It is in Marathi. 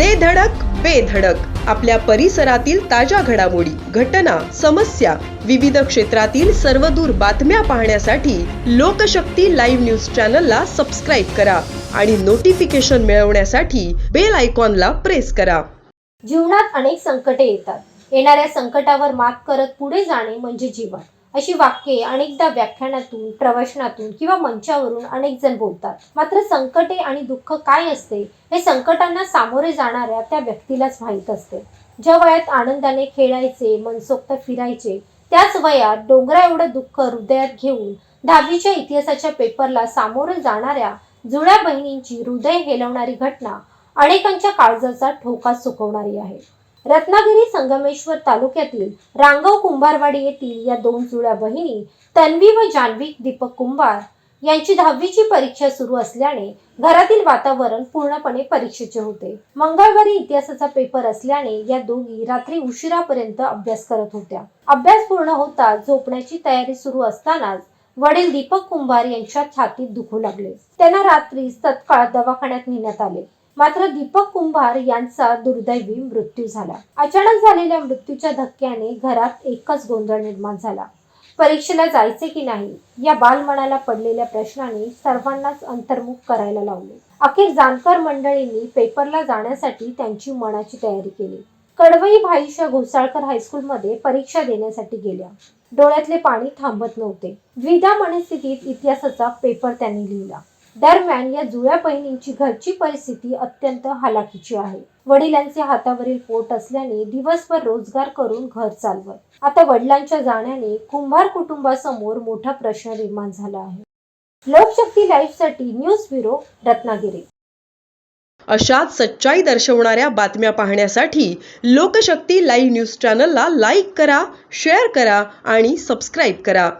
दे धडक बेधडक आपल्या परिसरातील ताज्या घडामोडी घटना समस्या विविध क्षेत्रातील सर्वदूर बातम्या पाहण्यासाठी लोकशक्ती लाईव्ह न्यूज चॅनलला सबस्क्राईब करा आणि नोटिफिकेशन मिळवण्यासाठी बेल आयकॉनला प्रेस करा. जीवनात अनेक संकटे येतात. येणाऱ्या संकटावर मात करत पुढे जाणे म्हणजे जीवन. अशी वाक्ये अनेकदा व्याख्यानातून प्रवचनातून किंवा मंचावरून अनेक जण बोलतात. मात्र संकटे आणि दुःख काय असते हे संकटांना सामोरे जाणाऱ्या त्या व्यक्तीलाच माहीत असते. ज्या वयात आनंदाने खेळायचे मनसोक्त फिरायचे त्याच वयात डोंगरा एवढं दुःख हृदयात घेऊन दहावीच्या इतिहासाच्या पेपरला सामोरे जाणाऱ्या जुळ्या बहिणींची हृदय हेलवणारी घटना अनेकांच्या काळजाचा ठोका सुकवणारी आहे. रत्नागिरी संगमेश्वर तालुक्यातील रांगव कुंभारवाडी येथील या दोन जुळ्या बहिणी तन्वी व जान्हवी दीपक कुंभार यांची दहावीची परीक्षा सुरू असल्याने घरातील वातावरण पूर्णपणे परीक्षेचे होते. मंगळवारी इतिहासाचा पेपर असल्याने या दोघी रात्री उशिरापर्यंत अभ्यास करत होत्या. अभ्यास पूर्ण होता झोपण्याची तयारी सुरू असतानाच वडील दीपक कुंभार यांच्या छातीत दुखू लागले. त्यांना रात्री तत्काळ दवाखान्यात नेण्यात आले. मात्र दीपक कुंभार यांचा दुर्दैवी मृत्यू झाला. अचानक झालेल्या मृत्यूच्या धक्क्याने घरात एकच गोंधळ निर्माण झाला. परीक्षेला जायचे की नाही या बालमनाला पडलेल्या प्रश्नाने सर्वांनाच अंतर्मुख करायला लावले. अखेर जानकर मंडळींनी पेपरला जाण्यासाठी त्यांची मनाची तयारी केली. कडवई भाईशा घोसाळकर हायस्कूलमध्ये परीक्षा देण्यासाठी गेल्या. डोळ्यातले पाणी थांबत नव्हते. द्विधा मनस्थितीत इतिहासाचा पेपर त्यांनी लिहिला. दरम्यान या जुळ्या बहिणींची घरची परिस्थिती अत्यंत हालाकीची आहे. वडिलांचे हातावरील पोट असल्याने दिवसभर रोजगार करून घर चालवत. आता वडिलांच्या जाण्याने कुंभार कुटुंबासमोर मोठा प्रश्न निर्माण झाला आहे. लोकशक्ती लाईव्हसाठी न्यूज ब्युरो रत्नागिरी. अशाच सच्चाई दर्शवणाऱ्या बातम्या पाहण्यासाठी लोकशक्ती लाईव्ह न्यूज चॅनलला लाईक करा शेअर करा आणि सबस्क्राईब करा.